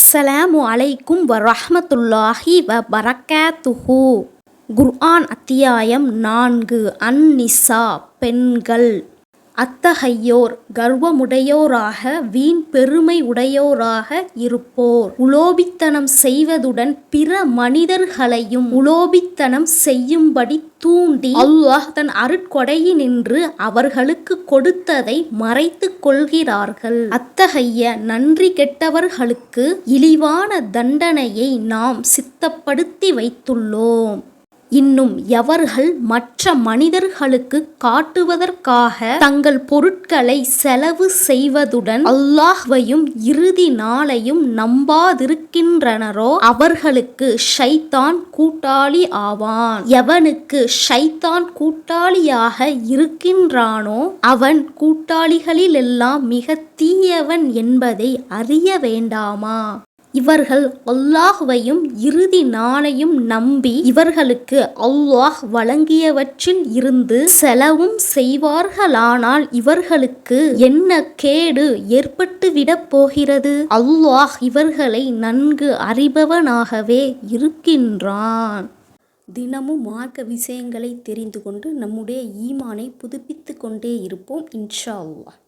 அஸ்ஸலாமு அலைக்கும் வரஹமத்துல்லாஹி வ பரக்காத்துஹு குர்ஆன் அத்தியாயம் நான்கு. அந்நிசா பெண்கள். அத்தகையோர் கர்வமுடையோராக வீண் பெருமை உடையோராக இருப்போர். உலோபித்தனம் செய்வதுடன் பிற மனிதர்களையும் உலோபித்தனம் செய்யும்படி தூண்டி அல்லாஹ் தன் அருட்கொடையினின்று அவர்களுக்கு கொடுத்ததை மறைத்து கொள்கிறார்கள். அத்தகைய நன்றி கெட்டவர்களுக்கு இழிவான தண்டனையை நாம் சித்தப்படுத்தி வைத்துள்ளோம். இன்னும் எவர்கள் மற்ற மனிதர்களுக்கு காட்டுவதற்காக தங்கள் பொருட்களை செலவு செய்வதுடன் அல்லாஹ்வையும் இறுதி நாளையும் நம்பாதிருக்கின்றனரோ அவர்களுக்கு ஷைத்தான் கூட்டாளி ஆவான். எவனுக்கு ஷைத்தான் கூட்டாளியாக இருக்கின்றானோ அவன் கூட்டாளிகளிலெல்லாம் மிக தீயவன் என்பதை அறிய வேண்டாமா? இவர்கள் அல்லாஹ்வையும் இறுதி நாளையும் நம்பி இவர்களுக்கு அல்லாஹ் வழங்கியவற்றில் இருந்து செலவும் செய்வார்களானால் இவர்களுக்கு என்ன கேடு ஏற்பட்டுவிடப் போகிறது? அல்லாஹ் இவர்களை நன்கு அறிபவனாகவே இருக்கின்றான். தினமும் மார்க்க விஷயங்களை தெரிந்து கொண்டு நம்முடைய ஈமானை புதுப்பித்து கொண்டே இருப்போம் இன்ஷா அல்லாஹ்.